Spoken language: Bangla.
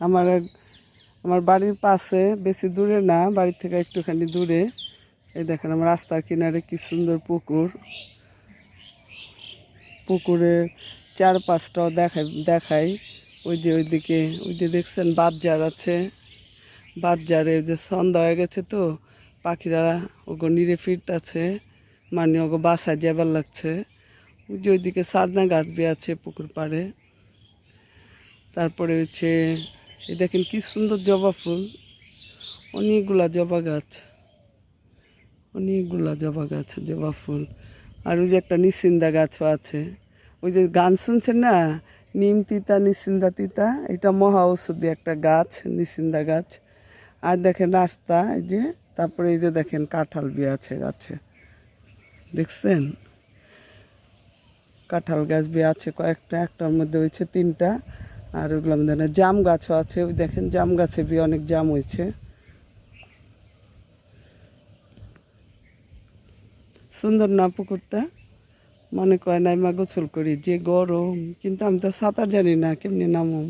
আমার আমার বাড়ির পাশে, বেশি দূরে না বাড়ির থেকে একটুখানি দূরে। এই দেখেন আমার রাস্তার কিনারে কি সুন্দর পুকুর। পুকুরের চারপাশটাও দেখাই দেখাই। ওই যে ওইদিকে, ওই যে দেখছেন বাদজার আছে। বাদজারে যে সন্ধ্যা হয়ে গেছে তো, পাখিরা ওগো নিরে ফিরতেছে মানে ওগো বাসায় যাবার লাগছে। ওই যে ওইদিকে সাদনা গাছ বি আছে পুকুর পাড়ে। তারপরে হচ্ছে এই দেখেন কি সুন্দর জবা ফুল। অনেকগুলা জবা গাছ। অনেকগুলা জবা গাছ, জবা ফুল। আর ওই যে একটা নিশ্চিন্দা গাছও আছে। ওই যে গান শুনছেন না? নিম তিতা নিশ্চিন্দা তিতা? এটা মহা ঔষধি একটা গাছ নিশ্চিন্দা গাছ। আর দেখেন রাস্তা, এই যে, তারপরে এই যে দেখেন কাঁঠাল বি আছে গাছে। দেখছেন? কাঁঠাল গাছ বি আছে কয়েকটা, একটার মধ্যে হয়েছে তিনটা। আর ওগুলো আমাদের জাম গাছও আছে, ওই দেখেন জাম গাছে বি অনেক জাম হয়েছে। সুন্দর না পুকুরটা? মনে করে নাই মা গোসল করি, যে গরম, কিন্তু আমি তো সাঁতার জানি না, কেমনি নামো